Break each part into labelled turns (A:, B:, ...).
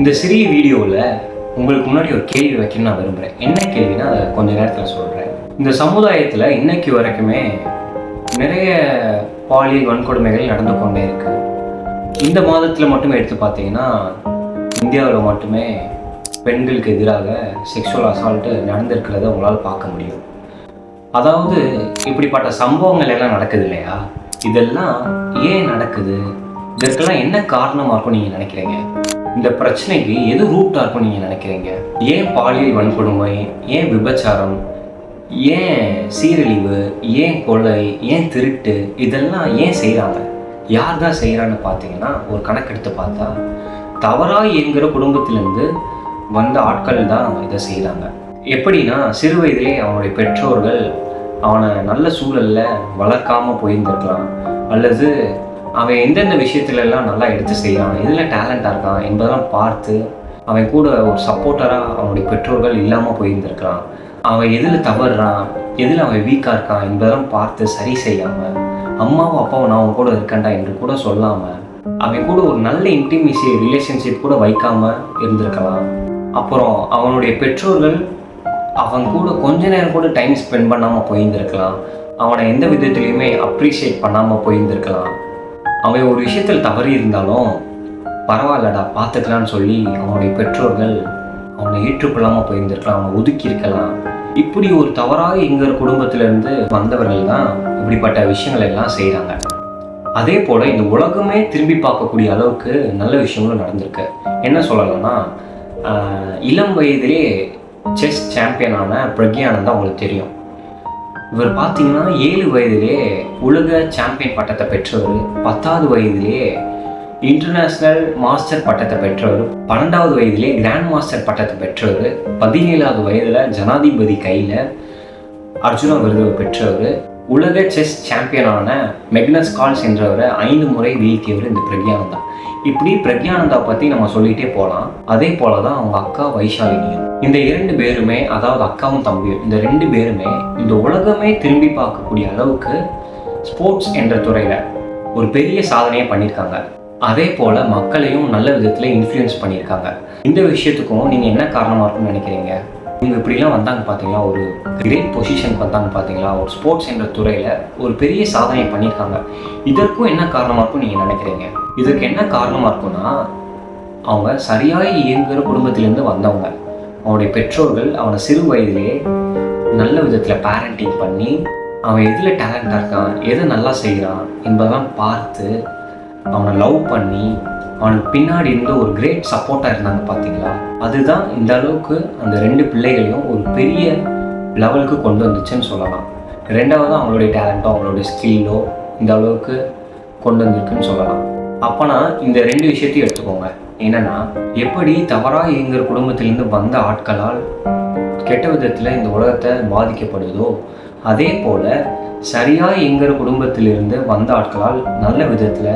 A: இந்த சிறிய வீடியோவில் உங்களுக்கு முன்னாடி ஒரு கேள்வி வைக்கணும்னு நான் விரும்புகிறேன் என்ன கேள்வினா அதை கொஞ்ச நேரத்தில் சொல்கிறேன் இந்த சமுதாயத்தில் இன்னைக்கு வரைக்குமே நிறைய பாலியல் வன்கொடுமைகள் நடந்து கொண்டே இருக்கு. இந்த மாதத்தில் மட்டுமே எடுத்து பார்த்தீங்கன்னா இந்தியாவில் மட்டுமே பெண்களுக்கு எதிராக செக்ஷுவல் அசால்ட்டு நடந்திருக்கிறத உங்களால் பார்க்க முடியும். அதாவது இப்படிப்பட்ட சம்பவங்கள் எல்லாம் நடக்குது இல்லையா? இதெல்லாம் ஏன் நடக்குது? இதற்கெல்லாம் என்ன காரணமாக இருக்கும் நீங்கள் நினைக்கிறீங்க? இந்த பிரச்சனைக்கு எது ரூட் இருக்கும் நீங்கள் நினைக்கிறீங்க? ஏன் பாலியல் வன்கொடுமை? ஏன் விபச்சாரம்? ஏன் சீரழிவு? ஏன் கொலை? ஏன் திருட்டு? இதெல்லாம் ஏன் செய்கிறாங்க யார் தான் செய்கிறான்னு பார்த்தீங்கன்னா ஒரு கணக்கெடுத்து பார்த்தா தவறாக இயங்குகிற குடும்பத்திலேருந்து வந்த ஆட்கள் தான் இதை செய்கிறாங்க எப்படின்னா சிறு வயதிலே அவனுடைய பெற்றோர்கள் அவனை நல்ல சூழல்ல வளர்க்காமல் போயிருந்திருக்கலாம். அல்லது அவன் எந்தெந்த விஷயத்துல எல்லாம் நல்லா எடுத்து செய்யலாம் எதில் டேலண்டாக இருக்கான் என்பதெல்லாம் பார்த்து அவன் கூட ஒரு சப்போர்ட்டராக அவனுடைய பெற்றோர்கள் இல்லாமல் போயிருந்திருக்கலாம். அவன் எதில் தவறுறான் எதில் அவன் வீக்காக இருக்கான் என்பதெல்லாம் பார்த்து சரி செய்யாமல் அம்மாவும் அப்பாவும் நான் அவன் கூட இருக்கேன்டா என்று கூட சொல்லாமல் அவன் கூட ஒரு நல்ல இன்டிமிசி ரிலேஷன்ஷிப் கூட வைக்காம இருந்திருக்கலாம். அப்புறம் அவனுடைய பெற்றோர்கள் அவன் கூட கொஞ்ச நேரம் கூட டைம் ஸ்பெண்ட் பண்ணாமல் போயிருந்திருக்கலாம். அவனை எந்த விதத்துலையுமே அப்ரிஷியேட் பண்ணாமல் போயிருந்திருக்கலாம். அவன் ஒரு விஷயத்தில் தவறி இருந்தாலும் பரவாயில்லடா பார்த்துக்கலான்னு சொல்லி அவனுடைய பெற்றோர்கள் அவனை ஏற்றுக்கொள்ளாமல் போயிருந்திருக்கலாம் அவனை ஒதுக்கி இருக்கலாம். இப்படி ஒரு தவறாக எங்கள் குடும்பத்திலேருந்து வந்தவர்கள் தான் இப்படிப்பட்ட விஷயங்கள் எல்லாம் செய்கிறாங்க அதே போல் இந்த உலகமே திரும்பி பார்க்கக்கூடிய அளவுக்கு நல்ல விஷயங்களும் நடந்திருக்கு. என்ன சொல்லலாம்னா இளம் வயதிலே செஸ் சாம்பியனான பிரக்யானந்தா அவங்களுக்கு தெரியும். இவர் பார்த்தீங்கன்னா ஏழு வயதிலே உலக சாம்பியன் பட்டத்தை பெற்றவர் பத்தாவது வயதிலே இன்டர்நேஷ்னல் மாஸ்டர் பட்டத்தை பெற்றவர் பன்னெண்டாவது வயதிலே கிராண்ட் மாஸ்டர் பட்டத்தை பெற்றவர் பதினேழாவது வயதில் ஜனாதிபதி கையில் அர்ஜுனா விருது பெற்றவர் உலக செஸ் சாம்பியனான மெக்னஸ் கால்ஸ் என்றவரை ஐந்து முறை வீழ்த்தியவர் இந்த பிரக்யானந்தா. இப்படி பிரக்யானந்தா பற்றி நம்ம சொல்லிகிட்டே போகலாம் அதே போல தான் அவங்க அக்கா வைஷாலினியும். இந்த இரண்டு பேருமே அதாவது அக்காவும் தம்பியும் இந்த ரெண்டு பேருமே இந்த உலகமே திரும்பி பார்க்கக்கூடிய அளவுக்கு ஸ்போர்ட்ஸ் என்ற துறையில் ஒரு பெரிய சாதனையை பண்ணியிருக்காங்க. அதே போல் மக்களையும் நல்ல விதத்தில் இன்ஃப்ளூயன்ஸ் பண்ணியிருக்காங்க. இந்த விஷயத்துக்கும் நீங்கள் என்ன காரணமாக இருக்குன்னு நினைக்கிறீங்க? இவங்க இப்படிலாம் வந்தாங்க பார்த்தீங்களா ஒரு கிரேட் பொசிஷனுக்கு வந்தாங்க பார்த்தீங்களா ஒரு ஸ்போர்ட்ஸ் என்ற துறையில் ஒரு பெரிய சாதனை பண்ணியிருக்காங்க. இதற்கும் என்ன காரணமாக இருக்கும் நீங்கள் நினைக்கிறீங்க? இதற்கு என்ன காரணமாக இருக்கும்னா அவங்க சரியாக இயங்குகிற குடும்பத்திலேருந்து வந்தவங்க. அவனுடைய பெற்றோர்கள் அவனை சிறு வயதிலே நல்ல விதத்தில் பேரண்டிங் பண்ணி அவன் எதில் டேலண்டாக இருக்கான் எதை நல்லா செய்கிறான் என்பதெல்லாம் பார்த்து அவனை லவ் பண்ணி அவனுக்கு பின்னாடி இருந்து ஒரு கிரேட் சப்போர்ட்டாக இருந்தாங்க பார்த்தீங்களா அதுதான் இந்த அளவுக்கு அந்த ரெண்டு பிள்ளைகளையும் ஒரு பெரிய லெவலுக்கு கொண்டு வந்துச்சுன்னு சொல்லலாம். ரெண்டாவது அவங்களுடைய டேலண்ட்டோ அவங்களுடைய ஸ்கில்லோ இந்த அளவுக்கு கொண்டு வந்திருக்குன்னு சொல்லலாம். அப்போனா இந்த ரெண்டு விஷயத்தையும் எடுத்துக்கோங்க. என்னென்னா எப்படி தவறாக எங்கள் குடும்பத்திலேருந்து வந்த ஆட்களால் கெட்ட விதத்தில் இந்த உலகத்தை பாதிக்கப்படுதோ அதே போல் சரியாக எங்கள் குடும்பத்திலிருந்து வந்த ஆட்களால் நல்ல விதத்தில்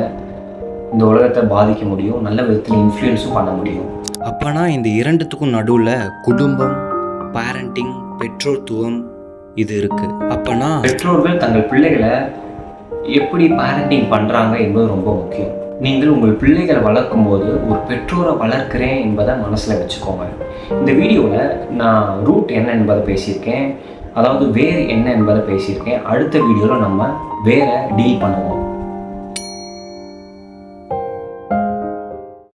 A: இந்த உலகத்தை பாதிக்க முடியும் நல்ல விதத்தில் இன்ஃப்ளூயன்ஸும் பண்ண முடியும்.
B: அப்பனா இந்த இரண்டுத்துக்கும் நடுவில் குடும்பம் பேரண்டிங் பெற்றோர்த்துவம் இது இருக்கு. அப்பனா
A: பெற்றோர்கள் தங்கள் பிள்ளைகளை எப்படி பேரண்டிங் பண்ணுறாங்க என்பது ரொம்ப முக்கியம். நீங்கள் உங்கள் பிள்ளைகளை வளர்க்கும் போது ஒரு பெற்றோரை வளர்க்கிறேன் என்பதை மனசில் வச்சுக்கோங்க. இந்த வீடியோவில் நான் ரூட் என்ன என்பதை பேசியிருக்கேன் அதாவது வேர் என்ன என்பதை பேசியிருக்கேன். அடுத்த வீடியோவில் நம்ம வேற டீல் பண்ணுவோம்.